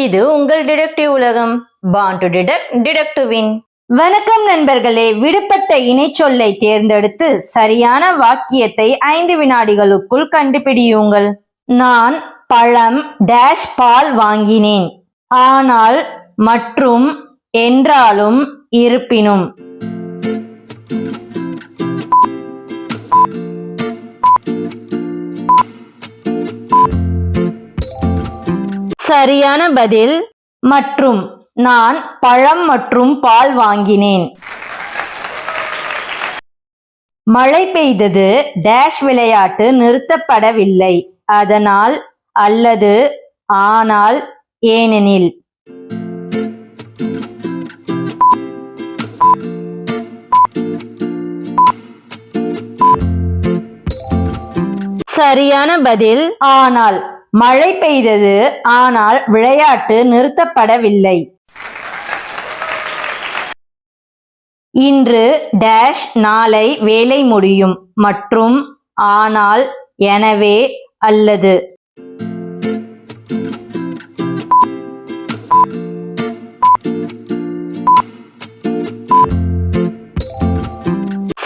இது உங்கள் டிடெக்டிவ் உலகம். பான் டு டிடெக்ட் டிடெக்ட் வணக்கம் நண்பர்களே. விடுபட்ட இணைச்சொல்லை தேர்ந்தெடுத்து சரியான வாக்கியத்தை ஐந்து வினாடிகளுக்குள் கண்டுபிடியுங்கள். நான் பழம் டேஷ் பால் வாங்கினேன். ஆனால் மற்றும் என்றாலும் இருப்பினும். சரியான பதில் மற்றும் நான் பழம் மற்றும் பால் வாங்கினேன். மழை பெய்தது டேஷ் விளையாட்டு நிறுத்தப்படவில்லை. அதனால் அல்லது ஆனால் ஏனெனில். சரியான பதில் ஆனால் மழை பெய்தது ஆனால் விளையாட்டு நிறுத்தப்படவில்லை. இன்று டேஷ் நாளை வேலை முடியும் மற்றும் ஆனால் எனவே அல்லது.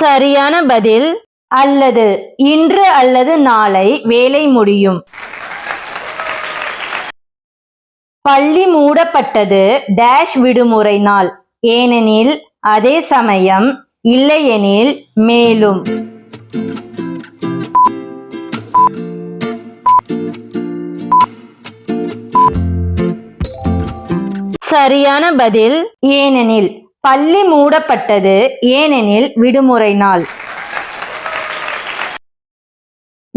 சரியான பதில் அல்லது இன்று அல்லது நாளை வேலை முடியும். பள்ளி மூடப்பட்டது டேஷ் விடுமுறை நாள். ஏனெனில் அதே சமயம் இல்லையெனில் மேலும். சரியான பதில் ஏனெனில் பள்ளி மூடப்பட்டது ஏனெனில் விடுமுறை நாள்.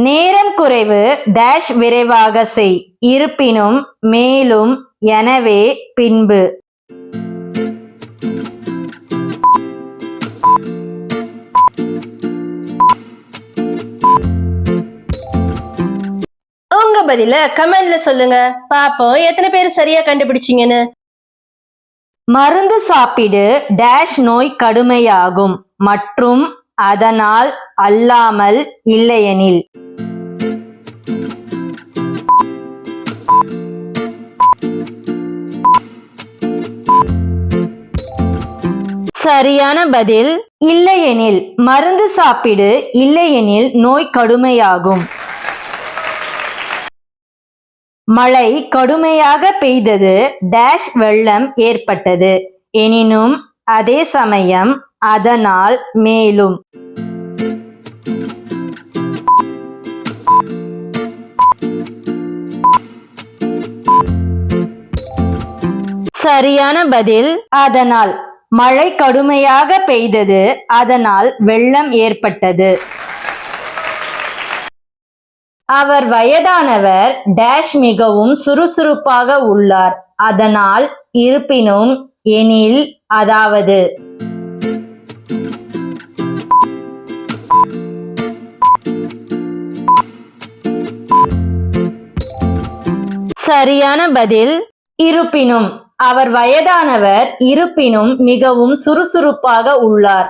நேரம் குறைவு டேஷ் விரைவாக செய். இருப்பினும் மேலும் எனவே பின்பு. உங்க பதில கமெண்ட்ல சொல்லுங்க. பாப்போம் எத்தனை பேர் சரியா கண்டுபிடிச்சீங்கன்னு. மருந்து சாப்பிடு டேஷ் நோய் கடுமையாகும். மற்றும் அதனால் அல்லாமல் இல்லையெனில். சரியான பதில் இல்லையெனில். மருந்து சாப்பிடு இல்லையெனில் நோய் கடுமையாகும். மழை கடுமையாக பெய்தது டேஷ் வெள்ளம் ஏற்பட்டது. எனினும் அதே சமயம் அதனால் மேலும். சரியான பதில் அதனால். மழை கடுமையாக பெய்தது அதனால் வெள்ளம் ஏற்பட்டது. அவர் வயதானவர் டேஷ் மிகவும் சுறுசுறுப்பாக உள்ளார் அதனால் இருப்பினும் எனில் அதாவது சரியான பதில். இருப்பினும் அவர் வயதானவர் இருப்பினும் மிகவும் சுறுசுறுப்பாக உள்ளார்.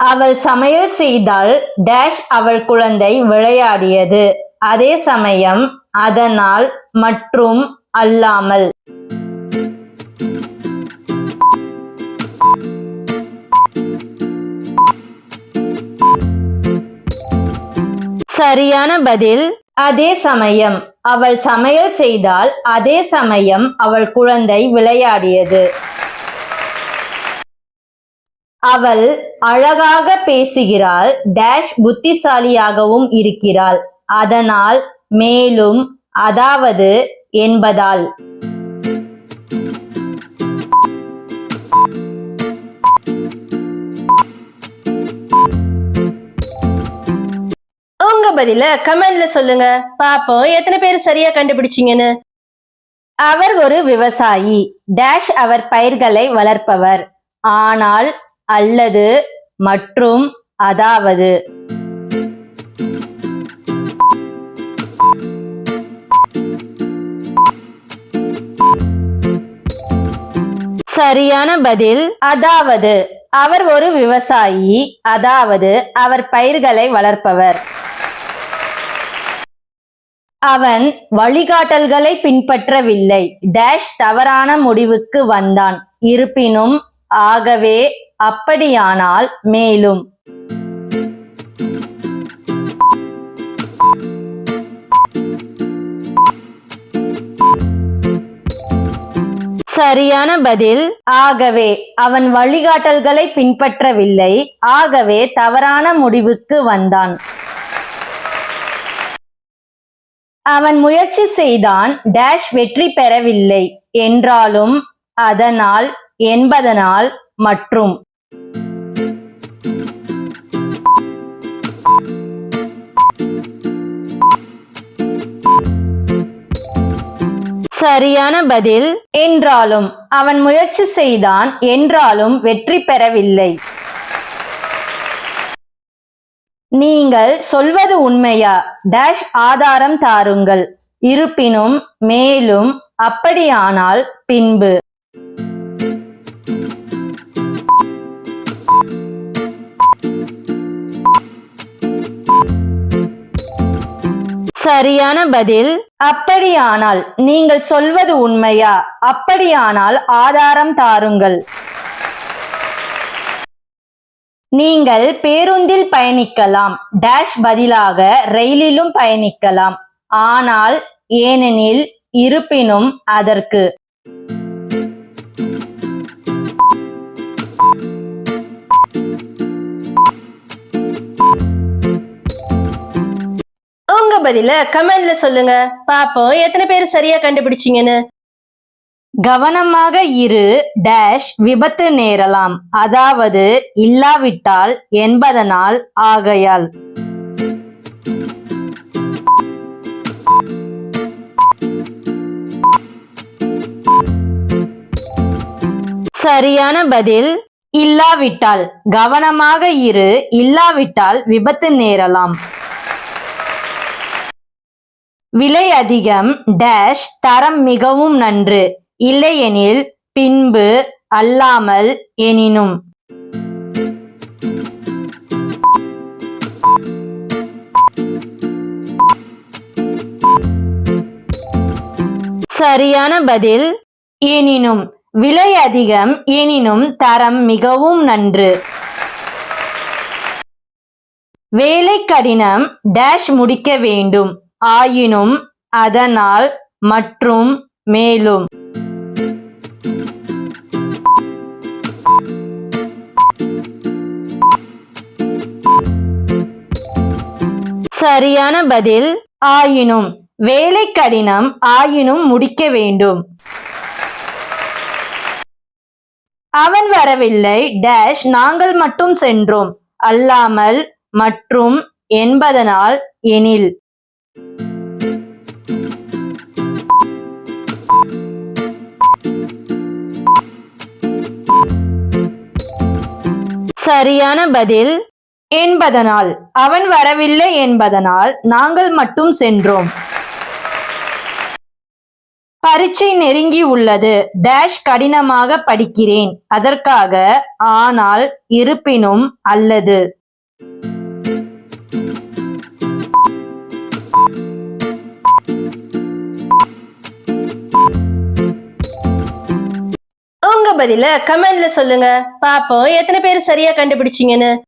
அவள் சமையல் செய்தால் டேஷ் அவள் குழந்தை விளையாடியது. அதே சமயம் அதனால் மற்றும் அல்லாமல். சரியான பதில். அதே சமயம் அவள் சமையல் செய்தால் அதே சமயம் அவள் குழந்தை விளையாடியது. அவள் அழகாக பேசுகிறாள் டேஷ் புத்திசாலியாகவும் இருக்கிறாள். அதனால் மேலும் அதாவது என்பதால். பதில கமெண்ட்ல சொல்லுங்க. பாப்போம் எத்தனை பேர் சரியா கண்டுபிடிச்சீங்கன்னு. அவர் ஒரு விவசாயி. டேஷ் அவர் பயிர்களை வளர்ப்பவர். ஆனால் அல்லது மற்றும் அதாவது. சரியான பதில் அதாவது. அவர் ஒரு விவசாயி அதாவது. அவர் பயிர்களை வளர்ப்பவர். அவன் வழிகாட்டல்களை பின்பற்றவில்லை. டேஷ் தவறான முடிவுக்கு வந்தான். இருப்பினும் ஆகவே அப்படியானால் மேலும். சரியான பதில். ஆகவே அவன் வழிகாட்டல்களை பின்பற்றவில்லை. ஆகவே தவறான முடிவுக்கு வந்தான். அவன் முயற்சி செய்தான் டேஷ் வெற்றி பெறவில்லை என்றாலும் அதனால் என்பதனால் மற்றும் சரியான பதில் என்றாலும் அவன் முயற்சி செய்தான் என்றாலும் வெற்றி பெறவில்லை நீங்கள் சொல்வது உண்மையா? டேஷ் ஆதாரம் தாருங்கள். இருப்பினும் மேலும் அப்படியானால் பின்பு. சரியான பதில் அப்படியானால் நீங்கள் சொல்வது உண்மையா? அப்படியானால் ஆதாரம் தாருங்கள். நீங்கள் பேருந்தில் பயணிக்கலாம். டேஷ் பதிலாக ரயிலிலும் பயணிக்கலாம். ஆனால் ஏனெனில் இருப்பினும் அதற்கு உங்க பதில கமெண்ட்ல சொல்லுங்க. பாப்போம் எத்தனை பேர் சரியா கண்டுபிடிச்சீங்கன்னு. கவனமாக இரு டேஷ் விபத்து நேரலாம். அதாவது இல்லாவிட்டால் என்பதனால் ஆகையால். சரியான பதில் இல்லாவிட்டால். கவனமாக இரு இல்லாவிட்டால் விபத்து நேரலாம். விலை அதிகம் டேஷ் தரம் மிகவும் நன்று. இல்லையெனில் பின்பு அல்லாமல் எனினும். சரியான பதில் எனினும். விலை அதிகம் எனினும் தரம் மிகவும் நன்று. வேலை கடினம் டேஷ் முடிக்க வேண்டும். ஆயினும் அதனால் மற்றும் மேலும். சரியான பதில் ஆயினும் வேலை கடினம் ஆயினும் முடிக்க வேண்டும். அவன் வரவில்லை டேஷ் நாங்கள் மட்டும் சென்றோம். அல்லாமல் மற்றும் என்பதனால் எனில். சரியான பதில் என்பதனால் அவன் வரவில்லை என்பதனால் நாங்கள் மட்டும் சென்றோம். பரீட்சை நெருங்கி உள்ளது. டேஷ் கடினமாக படிக்கிறேன். அதற்காக ஆனால் இருப்பினும் அல்லது. உங்க பதில கமெண்ட்ல சொல்லுங்க. பாப்போம். எத்தனை பேர் சரியா கண்டுபிடிச்சீங்கன்னு?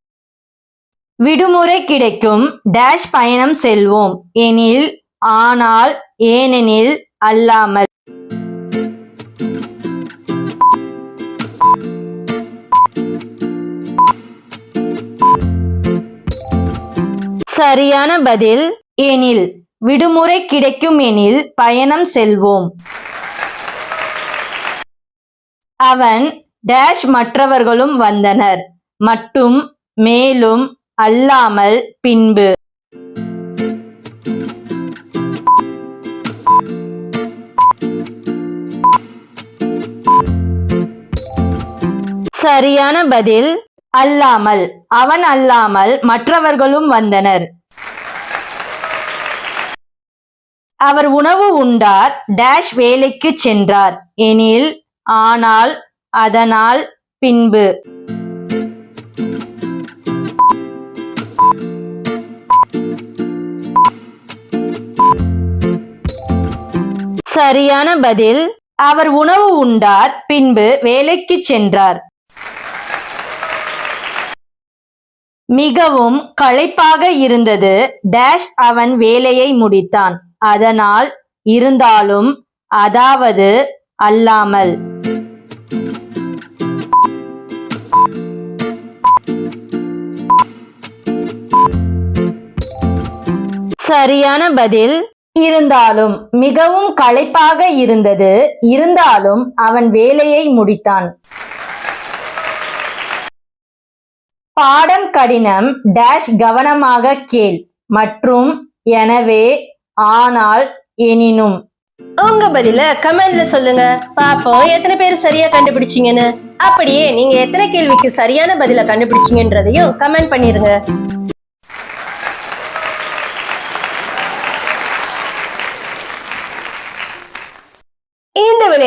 விடுமுறை கிடைக்கும். டேஷ் பயணம் செல்வோம். எனில் ஆனால் ஏனெனில் அல்லாமல். சரியான பதில் எனில் விடுமுறை கிடைக்கும் எனில் பயணம் செல்வோம். அவன் டேஷ் மற்றவர்களும் வந்தனர். மட்டும் மேலும் அல்லாமல் பின்பு. சரியான பதில் அல்லாமல் அவன் அல்லாமல் மற்றவர்களும் வந்தனர். அவர் உணவு உண்டார் டேஷ் வேலைக்கு சென்றார். எனில் ஆனால் அதனால் பின்பு. சரியான பதில் அவர் உணவு உண்டார் பின்பு வேலைக்கு சென்றார். மிகவும் களைப்பாக இருந்தது டேஷ் அவன் வேலையை முடித்தான். அதனால் இருந்தாலும் அதாவது அல்லாமல். சரியான பதில் இருந்தாலும் மிகவும் களைப்பாக இருந்தது. இருந்தாலும் அவன் வேலையை முடித்தான். பாடம் கடினம் டேஷ் கவனமாக கேள். மற்றும் எனவே ஆனால் எனினும். உங்க பதில கமெண்ட்ல சொல்லுங்க. பாப்போம் எத்தனை பேர் சரியா கண்டுபிடிச்சீங்கன்னு. அப்படியே நீங்க எத்தனை கேள்விக்கு சரியான பதில கண்டுபிடிச்சீங்கன்றதையும் கமெண்ட் பண்ணிருங்க.